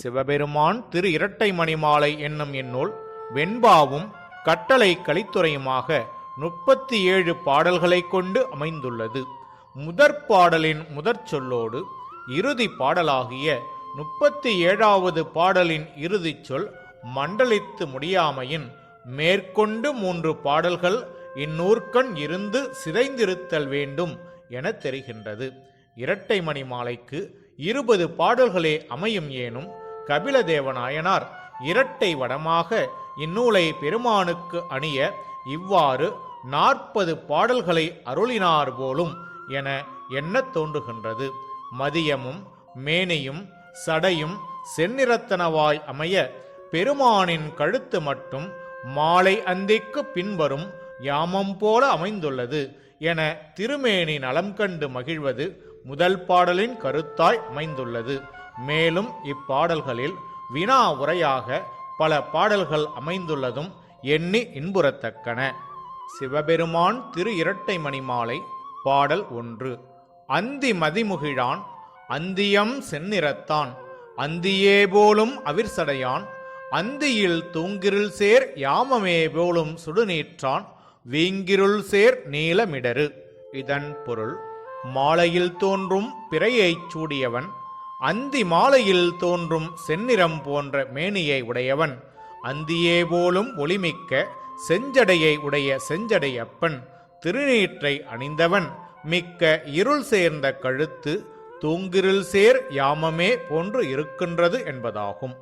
சிவபெருமான் திரு இரட்டை மணிமாலை என்னும் இந்நூல் வெண்பாவும் கட்டளை கலித்துறையுமாக முப்பத்தி ஏழு பாடல்களைக் கொண்டு அமைந்துள்ளது. முதற் பாடலின் முதற் சொல்லோடு இறுதி பாடலாகிய முப்பத்தி ஏழாவது பாடலின் இறுதிச் சொல் மண்டலித்து முடியாமையின் மேற்கொண்டு மூன்று பாடல்கள் இந்நூற்கண் இருந்து சிதைந்திருத்தல் வேண்டும் என தெரிகின்றது. இரட்டை மணி மாலைக்கு இருபது பாடல்களே அமையும் ஏனும் கபிலதேவநாயனார் இரட்டை வடமாக இந்நூலை பெருமானுக்கு அணிய இவ்வாறு நாற்பது பாடல்களை அருளினார் போலும் என எண்ணத் தோன்றுகின்றது. மதியமும் மேனியும் சடையும் செந்நிறத்தனவாய் அமைய பெருமானின் கழுத்து மட்டும் மாலை அந்திக்கு பின்வரும் யாமம் போல அமைந்துள்ளது என திருமேனி நலம் கண்டு மகிழ்வது முதல் பாடலின் கருத்தாய் அமைந்துள்ளது. மேலும் இப்பாடல்களில் வினா உரையாக பல பாடல்கள் அமைந்துள்ளதும் எண்ணி இன்புறத்தக்கன. சிவபெருமான் திரு இரட்டை மணிமாலை பாடல் ஒன்று. அந்தி மதிமுகிழான் அந்தியம் செந்நிறத்தான். அந்தியே போலும் அவிர்சடையான் அந்தியில் தூங்கிருள் சேர் யாமமே போலும் சுடுநீற்றான் வீங்கிருள் சேர் நீலமிடரு இதன் பொருள் மாலையில் தோன்றும் பிறையைச் சூடியவன் அந்தி மாலையில் தோன்றும் செந்நிறம் போன்ற மேனியை உடையவன். அந்தியே போலும் ஒளிமிக்க செஞ்சடையை உடைய செஞ்சடையப்பன். திருநீற்றை அணிந்தவன் மிக்க இருள் சேர்ந்த கழுத்து தூங்கிருள் சேர் யாமமே போன்று இருக்கின்றது என்பதாகும்.